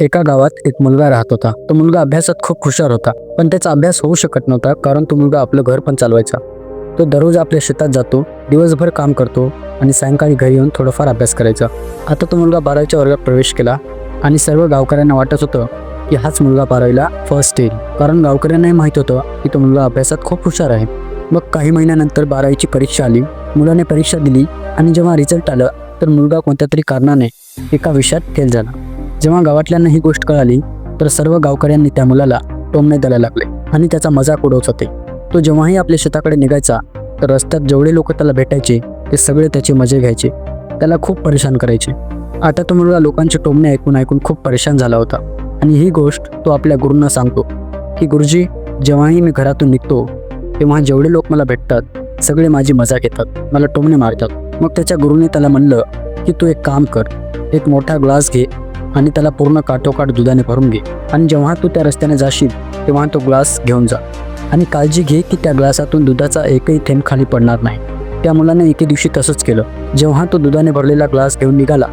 एका गावात एक मुलगा राहत होता. तो मुलगा अभ्यासात खूप हुशार होता पण त्याचा अभ्यास होऊ शकत नव्हता कारण तो मुलगा आपलं घर पण चालवायचा. तो दररोज आपल्या शेतात जातो दिवसभर काम करतो आणि सायंकाळी घरी येऊन थोडंफार अभ्यास करायचा. आता तो मुलगा बारावीच्या वर्गात प्रवेश केला आणि सर्व गावकऱ्यांना वाटत होतं की हाच मुलगा बारावीला फर्स्ट येईल. कारण गावकऱ्यांनाही माहीत होतं की तो मुलगा अभ्यासात खूप हुशार आहे. मग काही महिन्यानंतर बारावीची परीक्षा आली मुलाने परीक्षा दिली आणि जेव्हा रिझल्ट आलं तर मुलगा कोणत्या तरी कारणाने एका विषयात फेल झाला. जेव्हा गावातल्यांना ही गोष्ट कळाली तर सर्व गावकऱ्यांनी त्या मुलाला टोमणे द्यायला लागले आणि त्याचा मजाक उडवत होते. तो जेव्हाही आपल्या शेताकडे निघायचा तर रस्त्यात जेवढे लोक त्याला भेटायचे ते सगळे त्याचे मजे घ्यायचे. त्याला खूप परेशान करायचे. आता तो मुलगा लोकांचे टोमणे ऐकून ऐकून खूप परेशान झाला होता. आणि ही गोष्ट तो आपल्या गुरूंना सांगतो की गुरुजी जेव्हाही मी घरातून निघतो तेव्हा जेवढे लोक मला भेटतात सगळे माझी मजा घेतात मला टोमणे मारतात. मग त्याच्या गुरुने त्याला म्हणलं की तू एक काम कर एक मोठा ग्लास घे आणि त्याला पूर्ण काठोकाठ दुधाने भरून घे. आणि जेव्हा तू त्या रस्त्याने जाशील तेव्हा तो ग्लास घेऊन जा. आणि काळजी घे की त्या ग्लासातून दुधाचा एकही थेंब खाली पडणार नाही. त्या मुलाने एके दिवशी तसंच केलं. जेव्हा तो दुधाने भरलेला ग्लास घेऊन निघाला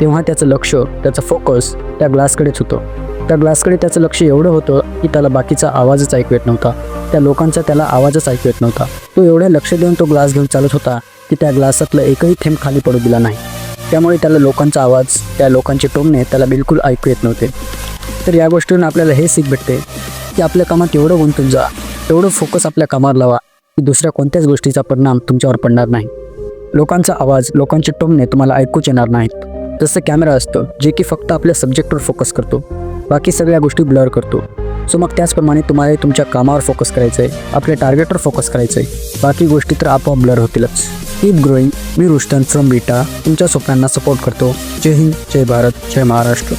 तेव्हा त्याचं लक्ष त्याचं फोकस त्या ग्लासकडेच होतं. त्या ग्लासकडे त्याचं लक्ष एवढं होतं की त्याला बाकीचा आवाजच ऐकू येत नव्हता. त्या लोकांचा त्याला आवाजच ऐकू येत नव्हता. तो एवढ्या लक्ष देऊन तो ग्लास घेऊन चालत होता की त्या ग्लासातलं एकही थेंब खाली पडू दिला नाही. त्यामुळे त्याला लोकांचा आवाज त्या लोकांचे टोमणे त्याला बिलकुल ऐकू येत नव्हते. तर या गोष्टीतून आपल्याला हे सीख भेटते की आपल्या कामात एवढं गुंतून जा एवढं फोकस आपल्या कामावर लावा की दुसऱ्या कोणत्याच गोष्टीचा परिणाम तुमच्यावर पडणार नाही. लोकांचा आवाज लोकांचे टोमणे तुम्हाला ऐकूच येणार नाहीत. जसं कॅमेरा असतो जे की फक्त आपल्या सब्जेक्टवर फोकस करतो बाकी सगळ्या गोष्टी ब्लर करतो. सो मग त्याचप्रमाणे तुम्हाला तुमच्या कामावर फोकस करायचं आहे आपल्या टार्गेटवर फोकस करायचं आहे बाकी गोष्टी तर आपोआप ब्लर होतीलच. कीप ग्रोईंग मी रुष्टन फ्रॉम बीटा तुमच्या स्वप्नांना सपोर्ट करतो. जय हिंद जय भारत जय महाराष्ट्र.